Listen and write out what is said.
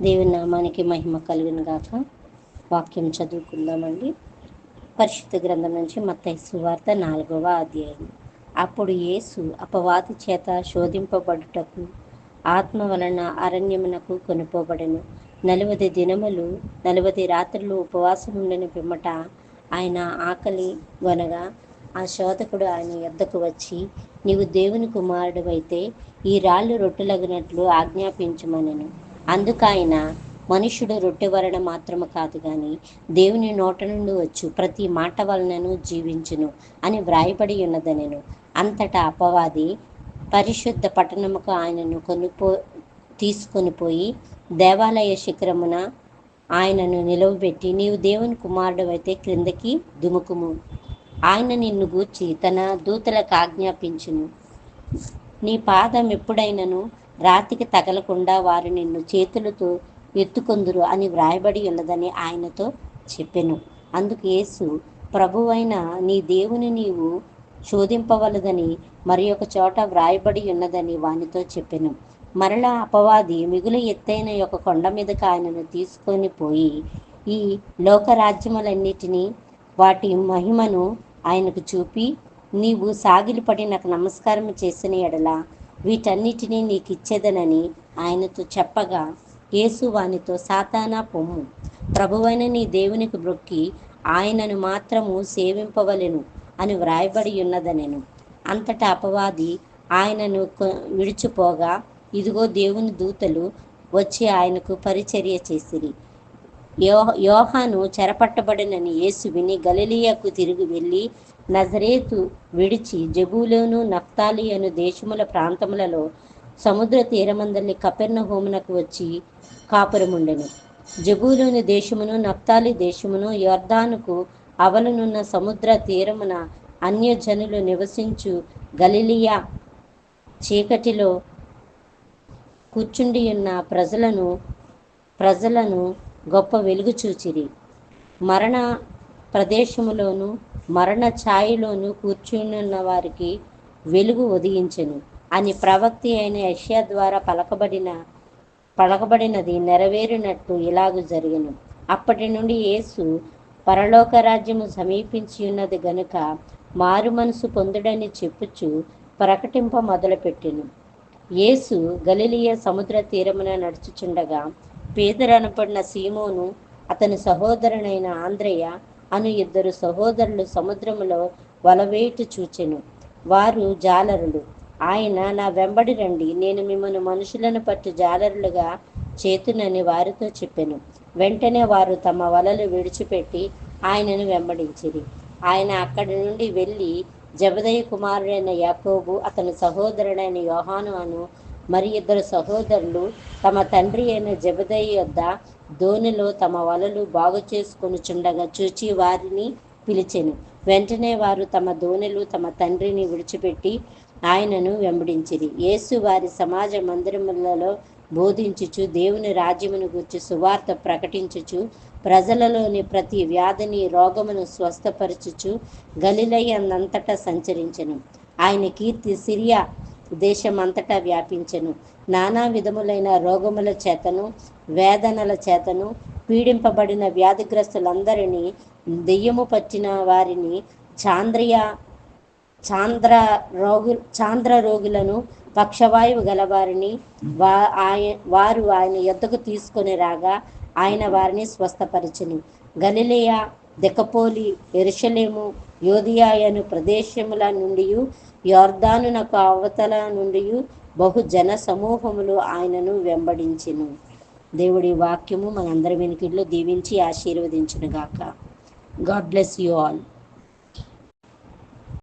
దేవుని నామానికి మహిమ కలుగును గాక. వాక్యం చదువుకుందామండి. పరిశుద్ధ గ్రంథం నుంచి మత్తయి సువార్త నాలుగవ అధ్యాయం. అప్పుడు యేసు అపవాది చేత శోధింపబడుటకు ఆత్మ వలన అరణ్యమునకు కొనుపోబడెను. నలువది దినములు నలువది రాత్రులు ఉపవాసం ఉండని పిమ్మట ఆయన ఆకలి గొనగా ఆ శోధకుడు ఆయన యొద్దకు వచ్చి నీవు దేవుని కుమారుడు అయితే ఈ రాళ్ళు రొట్టెలగినట్లు ఆజ్ఞాపించమనెను. అందుకైన మనుషుడు రొట్టె వలన మాత్రము కాదు కానీ దేవుని నోట నుండి వచ్చు ప్రతి మాట వలనను జీవించును అని వ్రాయబడి ఉన్నదనెను. అంతటా అపవాది పరిశుద్ధ పట్టణముకు ఆయనను కొనుపో తీసుకొని పోయి దేవాలయ శిఖరమున ఆయనను నిలవబెట్టి నీవు దేవుని కుమారుడు అయితే క్రిందకి దుముకుము. ఆయన నిన్ను గూర్చి తన దూతలకు ఆజ్ఞాపించును. నీ పాదం ఎప్పుడైనను రాతికి తగలకుండా వారు నిన్ను చేతులతో ఎత్తుకొందురు అని వ్రాయబడి ఉన్నదని ఆయనతో చెప్పెను. అందుకు యేసు ప్రభువైన నీ దేవుని నీవు శోధింపవలదని మరి ఒక చోట వ్రాయబడి ఉన్నదని వానితో చెప్పెను. మరలా అపవాది మిగులు ఎత్తైన యొక్క కొండ మీదకి ఆయనను తీసుకొని పోయి ఈ లోకరాజ్యములన్నిటినీ వాటి మహిమను ఆయనకు చూపి నీవు సాగిలిపడి నాకు నమస్కారం చేసిన ఎడల వీటన్నిటినీ నీకు ఇచ్చేదనని ఆయనతో చెప్పగా యేసు వానితో సాతానా పొమ్ము. ప్రభువైన నీ దేవునికి బ్రొక్కి ఆయనను మాత్రము సేవింపవలెను అని వ్రాయబడి ఉన్నదనెను. అంతటా అపవాది ఆయనను విడిచిపోగా ఇదిగో దేవుని దూతలు వచ్చి ఆయనకు పరిచర్య చేసిరి. యో యోహాను చెరపట్టబడినని యేసు విని గలిలియకు తిరిగి వెళ్ళి నజరేతు విడిచి జబూలోను నఫ్తాలి అను దేశముల ప్రాంతములలో సముద్ర తీరమందలి కపెర్ణ హోమునకు వచ్చి కాపురముండెను. జబూలోని దేశమును నఫ్తాలి దేశమును యోర్ధానుకు అవలనున్న సముద్ర తీరమున అన్యజనులు నివసించు గలిలియా చీకటిలో కూర్చుండి ఉన్న ప్రజలను ప్రజలను గొప్ప వెలుగు చూచిరి. మరణ ప్రదేశములోను మరణ ఛాయలోను కూర్చున్న వారికి వెలుగు ఉదయించెను. అని ప్రవక్తి అయిన యష్యా ద్వారా పలకబడిన పలకబడినది నెరవేరినట్టు ఇలాగు జరిగను. అప్పటి నుండి యేసు పరలోక రాజ్యము సమీపించి ఉన్నది గనుక మారు మనసు పొందుడని చెప్పుచు ప్రకటింప మొదలుపెట్టెను. యేసు గలిలియ సముద్ర తీరమున నడుచుచుండగా పేదరనపడిన సీమోను అతని సహోదరునైన ఆంధ్రయ్య అను ఇద్దరు సహోదరులు సముద్రములో వలవేటు చూచెను. వారు జాలరులు. ఆయన నా వెంబడి రండి. నేను మిమ్మల్ని మనుషులను పట్టు జాలరులుగా చేతునని వారితో చెప్పాను. వెంటనే వారు తమ వలలు విడిచిపెట్టి ఆయనను వెంబడించిరి. ఆయన అక్కడి నుండి వెళ్ళి జబదయ్య కుమారుడైన యాకోబు అతని సహోదరుడైన యోహాను అను మరి ఇద్దరు సహోదరులు తమ తండ్రి అయిన జబదయ్య యొద్ద దోణిలో తమ వలలు బాగు చేసుకొనుచుండగా చూచి వారిని పిలిచెను. వెంటనే వారు తమ దోణెలు తమ తండ్రిని విడిచిపెట్టి ఆయనను వెంబడించిరి. యేసు వారి సమాజ మందిరములలో బోధించుచు దేవుని రాజ్యమును గురించి సువార్త ప్రకటించుచు ప్రజలలోని ప్రతి వ్యాధిని రోగమును స్వస్థపరచుచు గలిలయ్యంతటా సంచరించెను. ఆయన కీర్తి సిరియా దేశమంతటా వ్యాపించెను. నానా విధములైన రోగముల చేతను వేదనల చేతను పీడింపబడిన వ్యాధిగ్రస్తులందరినీ దెయ్యము పట్టిన వారిని చాంద్రియ చాంద్ర రోగు చాంద్ర రోగులను పక్షవాయువు గలవారిని వా ఆయ వారు ఆయన యొద్దకు తీసుకొని రాగా ఆయన వారిని స్వస్థపరచును. గలిలేయ దెకపోలి ఎరుషలేము యోధియాయను ప్రదేశముల నుండి యోర్ధానునకు అవతల నుండి బహు జన సమూహములు ఆయనను వెంబడించెను. దేవుడి వాక్యము మనందరి వెనుకల్లో దీవించి ఆశీర్వదించునుగాక. God bless you all.